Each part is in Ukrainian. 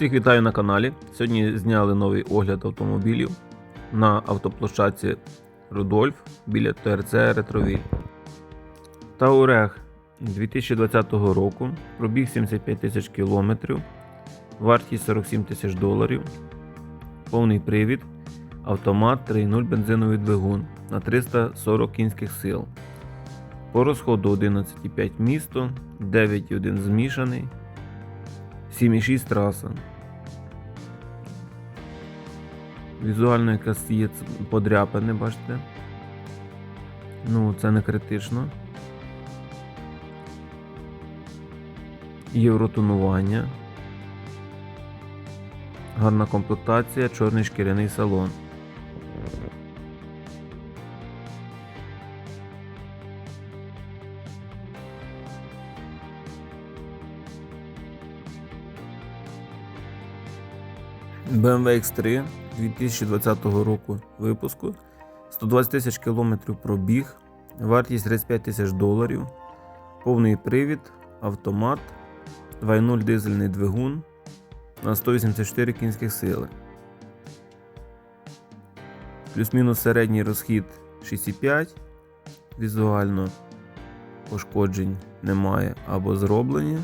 Всіх вітаю на каналі. Сьогодні зняли новий огляд автомобілів на автоплощадці Рудольф біля ТРЦ Ретровіль. Таурег 2020 року, пробіг 75 тисяч кілометрів, вартість 47 тисяч доларів, повний привід, автомат 3.0 бензиновий двигун на 340 кінських сил. По розходу 11,5 місто, 9,1 змішаний, 7,6 траса. Візуально якась є подряпини, бачите. Ну, це не критично. Євротонування. Гарна комплектація, чорний шкіряний салон. BMW X3 2020 року випуску. 120 тисяч кілометрів пробіг, вартість 35 тисяч доларів, повний привід, автомат, 2.0 дизельний двигун на 184 кінських сили. Плюс-мінус середній розхід 6,5. Візуально пошкоджень немає або зроблені.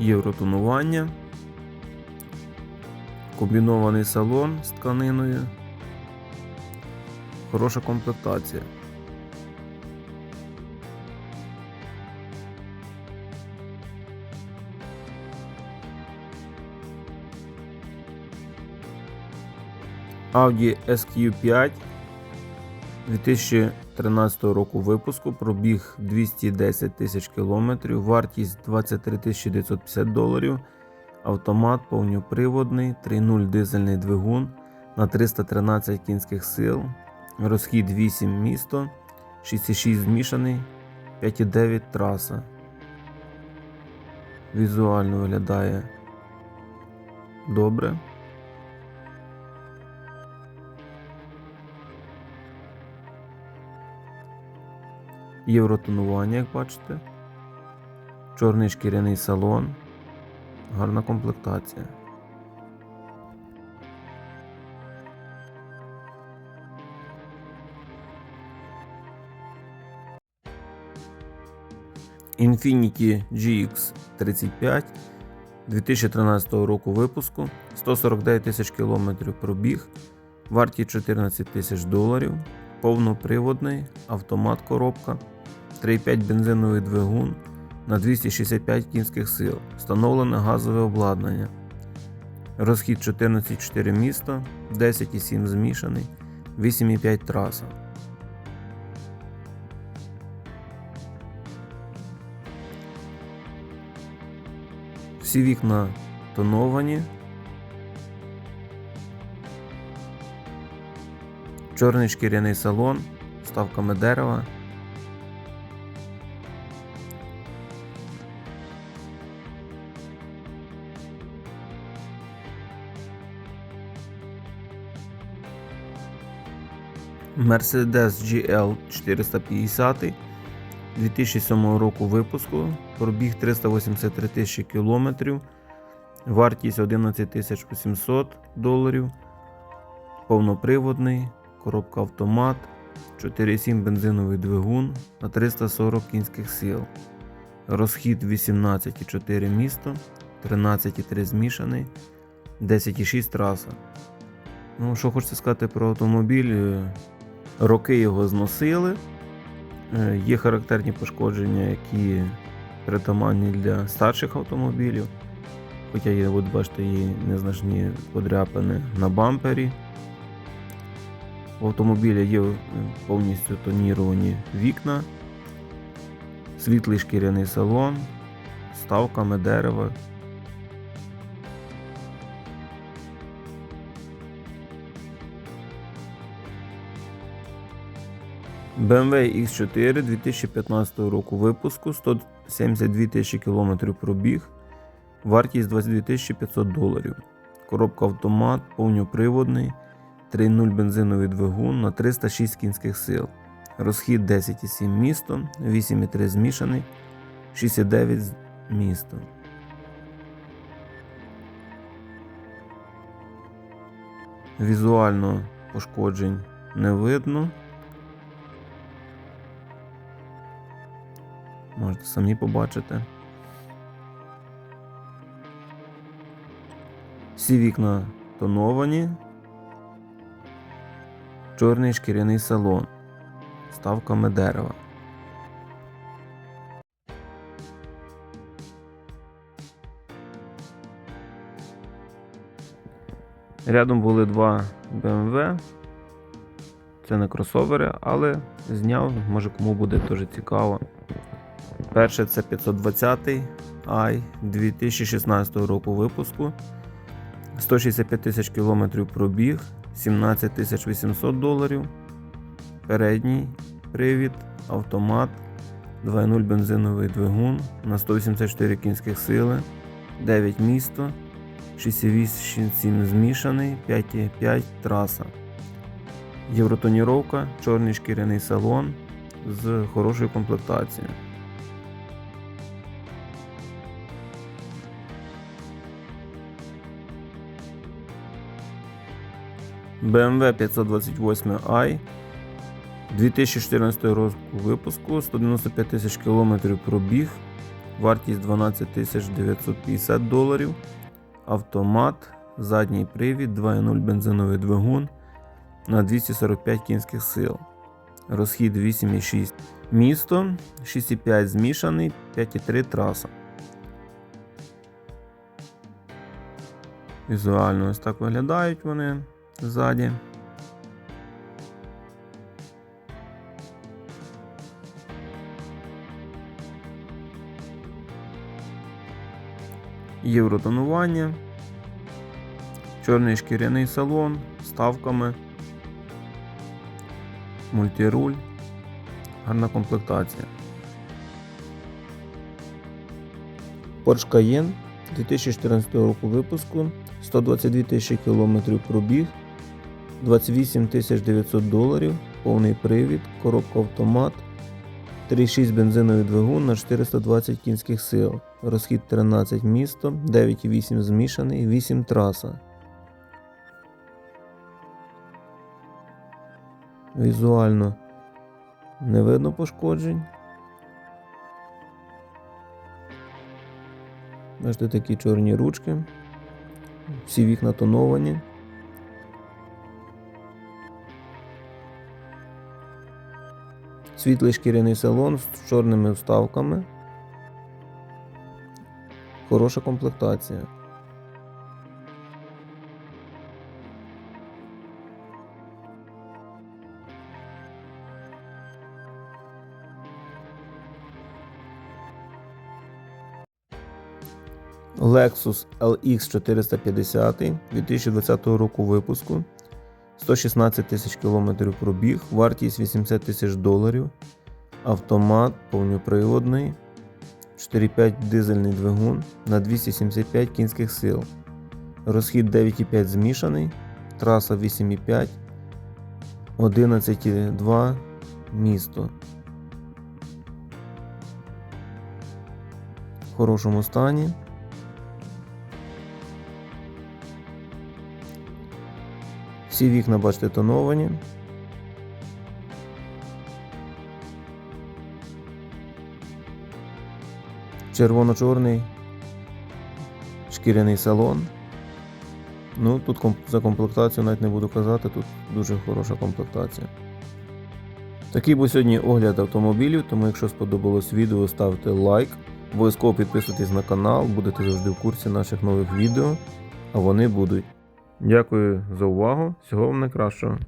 Євротонування, комбінований салон з тканиною, хороша комплектація. Audi SQ5 2013 року випуску, пробіг 210 тисяч кілометрів, вартість 23 950 доларів, автомат повноприводний, 3.0 дизельний двигун на 313 кінських сил, розхід 8 місто, 6,6 змішаний, 5,9 траса. Візуально виглядає добре. Євротонування, як бачите. Чорний шкіряний салон. Гарна комплектація. Infiniti GX35 2013 року випуску. 149 тисяч кілометрів пробіг. Вартість 14 тисяч доларів. Повноприводний автомат коробка. 3,5 бензиновий двигун на 265 кінських сил. Встановлене газове обладнання. Розхід 14,4 міста, 10,7 змішаний, 8,5 траса. Всі вікна тоновані. Чорний шкіряний салон, ставками дерева. Mercedes GL 450 2007 року випуску, пробіг 383 тисячі кілометрів, вартість 11 800 доларів, повноприводний, коробка автомат, 4,7 бензиновий двигун на 340 кінських сил, розхід 18,4 місто, 13,3 змішаний, 10,6 траса. Ну, що хочеться сказати про автомобіль, е, роки його зносили. Е, Є характерні пошкодження, які притаманні для старших автомобілів. Хоча є, от бачите, є незначні подряпини на бампері. У автомобіля є е, повністю тоніровані вікна, світлий шкіряний салон, ставками дерева. BMW X4 2015 року випуску 172 тисячі кілометрів пробіг, вартість 22 500 доларів. Коробка автомат, повноприводний, 3.0 бензиновий двигун на 306 кінських сил. Розхід 10,7 місто, 8,3 змішаний, 6,9 з- місто. Візуально пошкоджень не видно. Можете самі побачити. Всі вікна тоновані. Чорний шкіряний салон ставками дерева. Рядом були два BMW. Це не кросовери, але зняв, може кому буде теж цікаво. Перше це 520 i 2016 року випуску. 165 тисяч кілометрів пробіг, 17 800 доларів. Передній привід, автомат, 2.0 бензиновий двигун на 184 кінських сили, 9 місто, 6,8 змішаний, 5,5 траса. Євротоніровка, чорний шкіряний салон з хорошою комплектацією. BMW 528i 2014 року випуску, 195 тисяч кілометрів пробіг, вартість 12 тисяч 950 доларів, автомат, задній привід, 2.0 бензиновий двигун на 245 кінських сил. Розхід 8,6 місто, 6,5 змішаний, 5,3 траса. Візуально ось так виглядають вони ззаді. Євротонування, чорний шкіряний салон ставками, мультируль, гарна комплектація. Porsche Cayenne 2014 року випуску, 122 тисячі кілометрів пробіг, 28 900 доларів, повний привід, коробка автомат, 3,6 бензиновий двигун на 420 кінських сил, розхід 13 місто, 9,8 змішаний, 8 траса. Візуально не видно пошкоджень. Бачите, такі чорні ручки. Всі вікна тоновані. Світлий шкіряний салон з чорними вставками. Хороша комплектація. Lexus LX 450 2020 року випуску. 116 тисяч кілометрів пробіг, вартість 80 тисяч доларів. Автомат повноприводний, 4,5 дизельний двигун на 275 кінських сил. Розхід 9,5 змішаний, траса 8,5, 11,2 місто. В хорошому стані. Всі вікна, бачите, тоновані. Червоно-чорний шкіряний салон. Ну, тут за комплектацію навіть не буду казати, тут дуже хороша комплектація. Такий був сьогодні огляд автомобілів, тому якщо сподобалось відео, ставте лайк. Обов'язково підписуйтесь на канал, будете завжди в курсі наших нових відео, а вони будуть. Дякую за увагу. Всього вам найкращого.